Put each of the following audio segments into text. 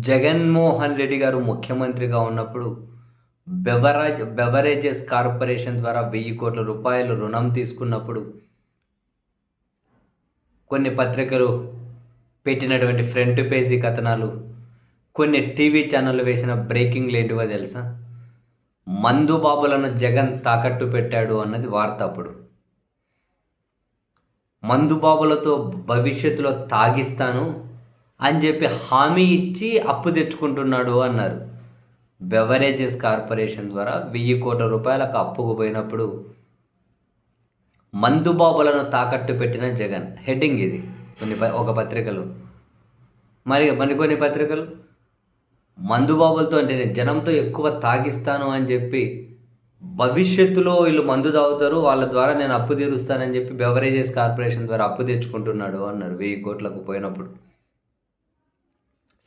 జగన్మోహన్ రెడ్డి గారు ముఖ్యమంత్రిగా ఉన్నప్పుడు బెవరేజ్ బెవరేజెస్ కార్పొరేషన్ ద్వారా వెయ్యి కోట్ల రూపాయలు రుణం తీసుకున్నప్పుడు కొన్ని పత్రికలు పెట్టినటువంటి ఫ్రంట్ పేజీ కథనాలు కొన్ని టీవీ ఛానళ్ళు వేసిన బ్రేకింగ్లు ఏంటివో తెలుసా? మందు బాబులను జగన్ తాకట్టు పెట్టాడు అన్నది వార్త అప్పుడు. మందు బాబులతో భవిష్యత్తులో తాగిస్తాను అని చెప్పి హామీ ఇచ్చి అప్పు తెచ్చుకుంటున్నాడు అన్నారు. బెవరేజెస్ కార్పొరేషన్ ద్వారా వెయ్యి కోట్ల రూపాయలకు అప్పుకు పోయినప్పుడు మందుబాబులను తాకట్టు పెట్టిన జగన్. హెడ్డింగ్ ఇది. కొన్ని ప- ఒక పత్రికలు. మరి మరి కొన్ని పత్రికలు? మందుబాబులతో అంటే నేను జనంతో ఎక్కువ తాగిస్తాను అని చెప్పి భవిష్యత్తులో వీళ్ళు మందు తాగుతారు వాళ్ళ ద్వారా నేను అప్పు తీరుస్తానని చెప్పి బెవరేజెస్ కార్పొరేషన్ ద్వారా అప్పు తెచ్చుకుంటున్నాడు అన్నారు వెయ్యి కోట్లకు పోయినప్పుడు.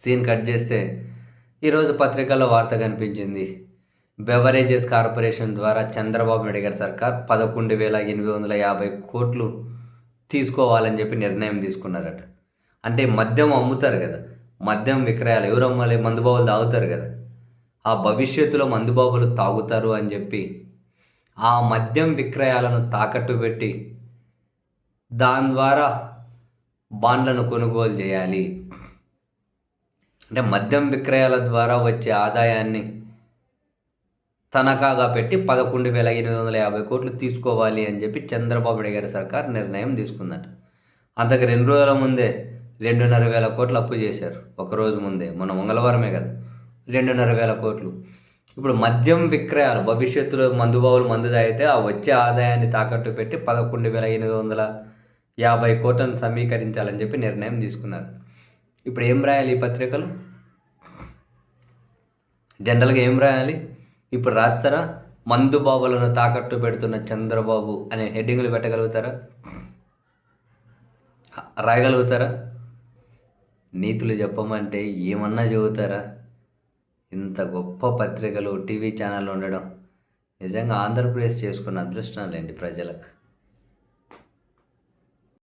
సీన్ కట్ చేస్తే ఈరోజు పత్రికల్లో వార్త కనిపించింది. బెవరేజెస్ కార్పొరేషన్ ద్వారా చంద్రబాబు నాయుడు గారి సర్కార్. పదకొండు వేల ఎనిమిది వందల యాభై కోట్లు తీసుకోవాలని చెప్పి నిర్ణయం తీసుకున్నారట. అంటే మద్యం అమ్ముతారు కదా. మద్యం విక్రయాలు ఎవరు అమ్మాలి? మందుబాబులు తాగుతారు కదా. ఆ భవిష్యత్తులో మందుబాబులు తాగుతారు అని చెప్పి ఆ మద్యం విక్రయాలను తాకట్టు పెట్టి దాని ద్వారా బాండ్లను కొనుగోలు చేయాలి. అంటే మద్యం విక్రయాల ద్వారా వచ్చే ఆదాయాన్ని తనఖాగా పెట్టి పదకొండు వేల ఎనిమిది వందల యాభై కోట్లు తీసుకోవాలి అని చెప్పి చంద్రబాబు నాయుడు గారి సర్కార్ నిర్ణయం తీసుకుందట. అంతకు రెండు రోజుల ముందే రెండున్నర వేల కోట్లు అప్పు చేశారు. ఒక రోజు ముందే మొన్న మంగళవారమే కదా. రెండున్నర వేల కోట్లు. ఇప్పుడు మద్యం విక్రయాలు భవిష్యత్తులో మందుబావులు మందు తాగితే ఆ వచ్చే ఆదాయాన్ని తాకట్టు పెట్టి పదకొండు వేల ఎనిమిది వందల యాభై కోట్లను సమీకరించాలని చెప్పి నిర్ణయం తీసుకున్నారు. ఇప్పుడు ఏం రాయాలి ఈ పత్రికలు? జనరల్గా ఏం రాయాలి? ఇప్పుడు రాస్తారా? మందు బాబులను తాకట్టు పెడుతున్న చంద్రబాబు అనే హెడ్డింగ్లు పెట్టగలుగుతారా? రాయగలుగుతారా? నీతులు చెప్పమంటే ఏమన్నా చెబుతారా? ఇంత గొప్ప పత్రికలు టీవీ ఛానల్ ఉండడం నిజంగా ఆంధ్రప్రదేశ్ చేసుకున్న అదృష్టం లేండి ప్రజలకు.